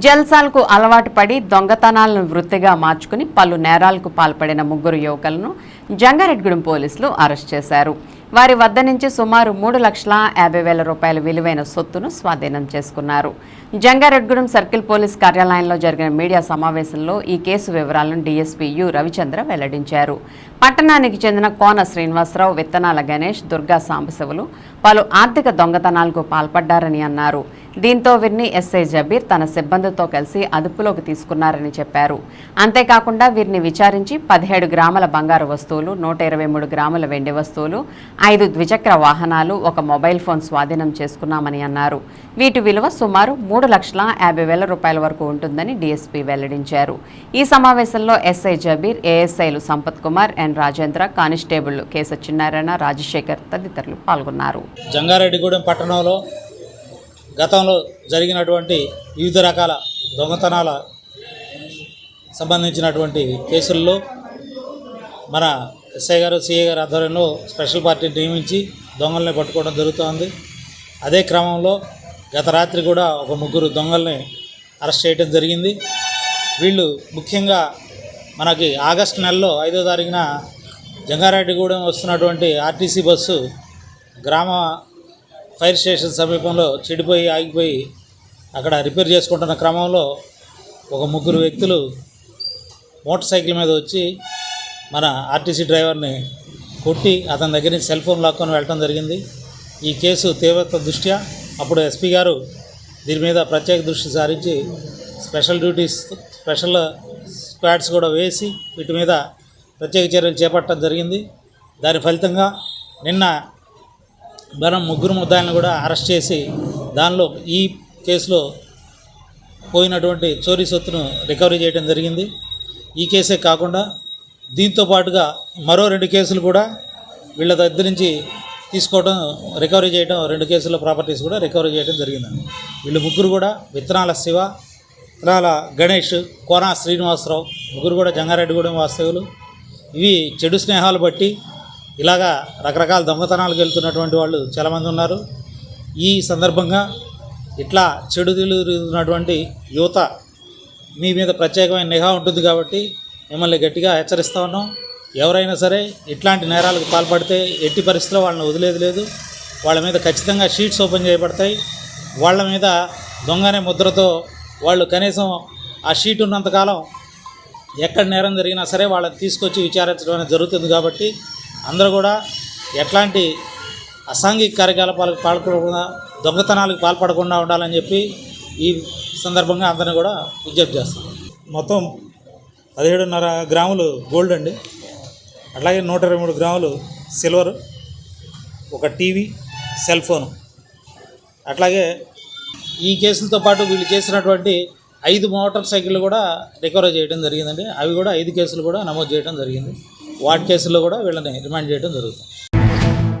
జల్సాలకు అలవాటు పడి దొంగతనాలను వృత్తిగా మార్చుకుని పలు నేరాలకు పాల్పడిన ముగ్గురు యువకులను జంగారెడ్గూడెం పోలీసులు అరెస్ట్ చేశారు. వారి వద్ద నుంచి సుమారు మూడు లక్షల యాభై వేల రూపాయల విలువైన సొత్తును స్వాధీనం చేసుకున్నారు. జంగారెడ్గూడెం సర్కిల్ పోలీస్ కార్యాలయంలో జరిగిన మీడియా సమావేశంలో ఈ కేసు వివరాలను డీఎస్పీ యు. రవిచంద్ర వెల్లడించారు. పట్టణానికి చెందిన కోన శ్రీనివాసరావు విత్తనాల గణేష్ దుర్గా సాంబశివులు పలు ఆర్థిక దొంగతనాలకు పాల్పడ్డారని అన్నారు. దీంతో వీరిని ఎస్ఐ జబీర్ తన సిబ్బందితో కలిసి అదుపులోకి తీసుకున్నారని చెప్పారు. అంతేకాకుండా వీరిని విచారించి పదిహేడు గ్రాముల బంగారు వస్తువులు నూట ఇరవై మూడు గ్రాముల వెండి వస్తువులు ఐదు ద్విచక్ర వాహనాలు ఒక మొబైల్ ఫోన్ స్వాధీనం చేసుకున్నామని అన్నారు. వీటి విలువ సుమారు మూడు లక్షల యాభై వేల రూపాయల వరకు ఉంటుందని డీఎస్పీ వెల్లడించారు. ఈ సమావేశంలో SI Jabeur ఏఎస్ఐలు Sampath Kumar N Rajendra constable K Chinnarayana Rajasekhar తదితరులు పాల్గొన్నారు. జంగారెడ్డిగూడెం పట్టణంలో గతంలో జరిగినటువంటి వివిధ రకాల దొంగతనాల సంబంధించినటువంటి కేసుల్లో మన ఎస్ఐ గారు సిఐ గారు ఆధ్వర్యంలో స్పెషల్ పార్టీని నియమించి దొంగల్ని పట్టుకోవడం జరుగుతోంది. అదే క్రమంలో గత రాత్రి కూడా ఒక ముగ్గురు దొంగల్ని అరెస్ట్ చేయడం జరిగింది. వీళ్ళు ముఖ్యంగా మనకి ఆగస్టు నెలలో ఐదో తారీఖున జంగారెడ్డిగూడెం వస్తున్నటువంటి ఆర్టీసీ బస్సు గ్రామ ఫైర్ స్టేషన్ సమీపంలో చెడిపోయి ఆగిపోయి అక్కడ రిపేర్ చేసుకుంటున్న క్రమంలో ఒక ముగ్గురు వ్యక్తులు మోటార్ సైకిల్ మీద వచ్చి మన ఆర్టీసీ డ్రైవర్ని కొట్టి అతని దగ్గర నుంచి సెల్ ఫోన్ లాక్కొని వెళ్ళడం జరిగింది. ఈ కేసు తీవ్రత దృష్ట్యా అప్పుడు ఎస్పీ గారు దీని మీద ప్రత్యేక దృష్టి సారించి స్పెషల్ డ్యూటీస్ స్పెషల్ స్క్వాడ్స్ కూడా వేసి వీటి మీద ప్రత్యేక చర్యలు చేపట్టడం జరిగింది. దాని ఫలితంగా నిన్న మనం ముగ్గురు ముద్దాయిలను కూడా అరెస్ట్ చేసి దానిలో ఈ కేసులో పోయినటువంటి చోరీ సొత్తును రికవరీ చేయడం జరిగింది. ఈ కేసే కాకుండా దీంతో పాటుగా మరో రెండు కేసులు కూడా వీళ్ళ దగ్గర నుంచి తీసుకోవడం రికవరీ చేయడం రెండు కేసుల ప్రాపర్టీస్ కూడా రికవరీ చేయడం జరిగిందండి వీళ్ళు ముగ్గురు కూడా విత్తనాల శివ విత్తనాల గణేష్ కోన శ్రీనివాసరావు ముగ్గురు కూడా జంగారెడ్డిగూడెం వాస్తవులు ఇవి చెడు స్నేహాలు బట్టి ఇలాగా రకరకాల దొంగతనాలకు వెళ్తున్నటువంటి వాళ్ళు చాలామంది ఉన్నారు. ఈ సందర్భంగా ఇట్లా చెడు తిరుగుతున్నటువంటి యువత మీ మీద ప్రత్యేకమైన నిఘా ఉంటుంది కాబట్టి మిమ్మల్ని గట్టిగా హెచ్చరిస్తా ఉన్నాం. ఎవరైనా సరే ఇట్లాంటి నేరాలకు పాల్పడితే ఎట్టి పరిస్థితిలో వాళ్ళని వదిలేది లేదు. వాళ్ళ మీద ఖచ్చితంగా షీట్స్ ఓపెన్ చేయబడతాయి. వాళ్ళ మీద దొంగనే ముద్రతో వాళ్ళు కనీసం ఆ షీట్ ఉన్నంతకాలం ఎక్కడ నేరం జరిగినా సరే వాళ్ళని తీసుకొచ్చి విచారించడం అనేది జరుగుతుంది కాబట్టి అందరూ కూడా ఎట్లాంటి అసాంఘిక కార్యకలాపాలకు పాల్పడకుండా దొంగతనాలకు పాల్పడకుండా ఉండాలని చెప్పి ఈ సందర్భంగా అందరిని కూడా విజ్ఞప్తి చేస్తాం. మొత్తం పదిహేడున్నర గ్రాములు గోల్డ్ అండి. అట్లాగే నూట ఇరవై మూడు గ్రాములు సిల్వర్ ఒక టీవీ సెల్ ఫోను. అట్లాగే ఈ కేసులతో పాటు వీళ్ళు చేసినటువంటి ఐదు మోటార్ సైకిళ్ళు కూడా రికవరీ చేయడం జరిగిందండి. అవి కూడా ఐదు కేసులు కూడా నమోదు చేయడం జరిగింది. వాటి కేసుల్లో కూడా వీళ్ళని రిమాండ్ చేయడం జరుగుతుంది.